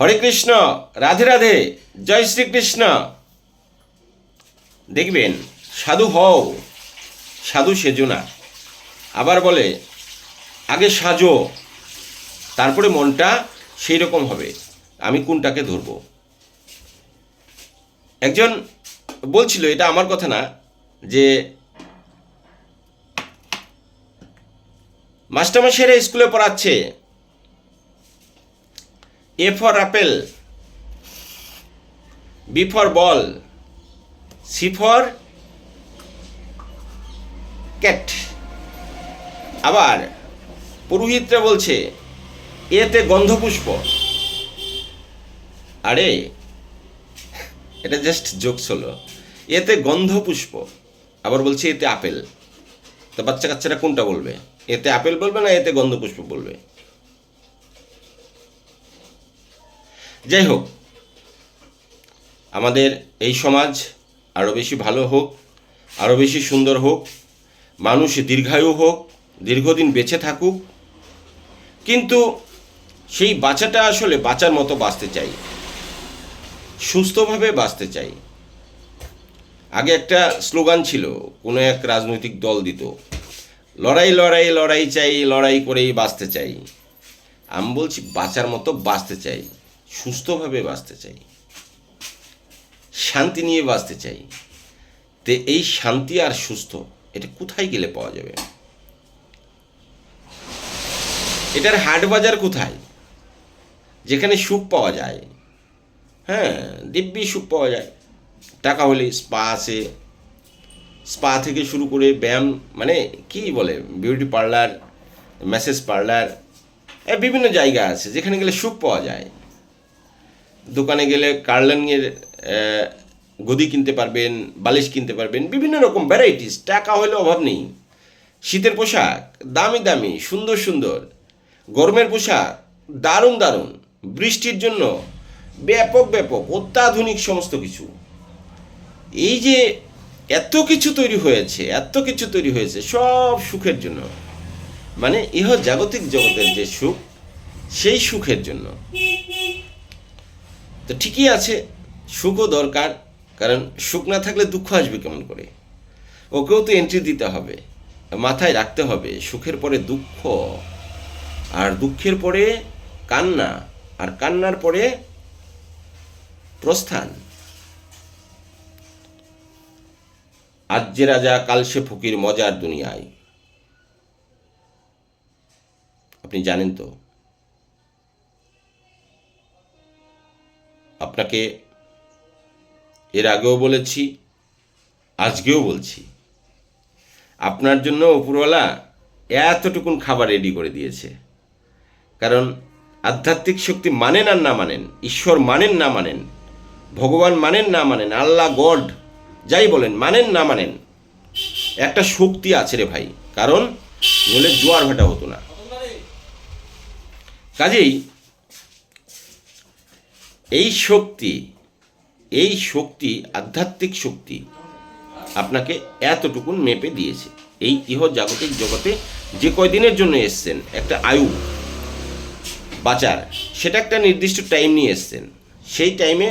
হরে কৃষ্ণ, রাধে রাধে, জয় শ্রীকৃষ্ণ। দেখবেন, সাধু হও, সাধু সেজো না। আবার বলে, আগে সাজো, তারপরে মনটা সেই রকম হবে, আমি কোনটাকে ধরবো? একজন বলছিল, এটা আমার কথা না, যে মাস্টারমশাইরা স্কুলে পড়াচ্ছে A for apple B for ball C for cat আবার পুরোহিতরা বলছে এতে গন্ধপুষ্প। আরে, এটা জাস্ট জোকস হলো। এতে গন্ধপুষ্প, আবার বলছে এতে আপেল তো বাচ্চা কাচ্চারা কোনটা বলবে? এতে আপেল বলবে না এতে গন্ধপুষ্প বলবে? যাই হোক আমাদের এই সমাজ আরও বেশি ভালো হোক আরও বেশি সুন্দর হোক, মানুষ দীর্ঘায়ু হোক, দীর্ঘদিন বেঁচে থাকুক, কিন্তু সেই বাঁচাটা আসলে বাঁচার মতো বাঁচতে চাই, সুস্থভাবে বাঁচতে চাই। আগে একটা স্লোগান ছিল, কোনো এক রাজনৈতিক দল দিত, লড়াই লড়াই লড়াই চাই, লড়াই করেই বাঁচতে চাই। আমি বলছি, বাঁচার মতো বাঁচতে চাই। সুস্থভাবে বাঁচতে চাই। শান্তি নিয়ে বাঁচতে চাই। তে এই শান্তি আর সুস্থ, এটা কোথায় গেলে পাওয়া যাবে? এটার হাট বাজার কোথায়? যেখানে সুখ পাওয়া যায়। হ্যাঁ দিব্যি সুখ পাওয়া যায়। টাকা হলে স্পা আছে। স্পা থেকে শুরু করে ব্যায়াম মানে কি বলে, বিউটি পার্লার, ম্যাসেজ পার্লার বিভিন্ন জায়গা আছে যেখানে গেলে সুখ পাওয়া যায়। দোকানে গেলে কার্লেনের গদি কিনতে পারবেন, বালিশ কিনতে পারবেন, বিভিন্ন রকম ভ্যারাইটিস টাকা হলে অভাব নেই। শীতের পোশাক, দামি দামি, সুন্দর সুন্দর। গরমের পোশাক, দারুণ দারুণ। বৃষ্টির জন্য ব্যাপক ব্যাপক, অত্যাধুনিক সমস্ত কিছু। এই যে এত কিছু তৈরি হয়েছে, এত কিছু তৈরি হয়েছে, সব সুখের জন্য। মানে ইহ জাগতিক জগতের যে সুখ, সেই সুখের জন্য। তো ঠিকই আছে, সুখও দরকার, কারণ সুখ না থাকলে দুঃখ আসবে কেমন করে? ওকেও তো এন্ট্রি দিতে হবে, মাথায় রাখতে হবে, সুখের পরে দুঃখ, আর দুঃখের পরে কান্না, আর কান্নার পরে প্রস্থান। আজ যে রাজা, কাল সে ফকির, মজার দুনিয়ায়। আপনি জানেন তো আপনাকে এর আগেও বলেছি, আজকেও বলছি। আপনার জন্য উপরওয়ালা এতটুকুন খাবার রেডি করে দিয়েছে। কারণ আধ্যাত্মিক শক্তি মানেন আর না মানেন, ঈশ্বর মানেন না মানেন, ভগবান মানেন না মানেন, আল্লাহ গড যাই বলেন, মানেন না মানেন, একটা শক্তি আছে রে ভাই। কারণ নইলে জোয়ার ভাটা হতো না। কাজেই এই শক্তি এই শক্তি, আধ্যাত্মিক শক্তি আপনাকে এতটুকুন মেপে দিয়েছে। এই ইহ জাগতিক জগতে যে কয়দিনের জন্য এসছেন, একটা আয়ু বাঁচার, সেটা একটা নির্দিষ্ট টাইম নিয়ে এসছেন। সেই টাইমে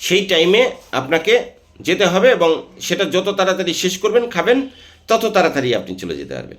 সেই টাইমে আপনাকে যেতে হবে এবং সেটা যত তাড়াতাড়ি শেষ করবেন, খাবেন, তত তাড়াতাড়ি আপনি চলে যেতে পারবেন।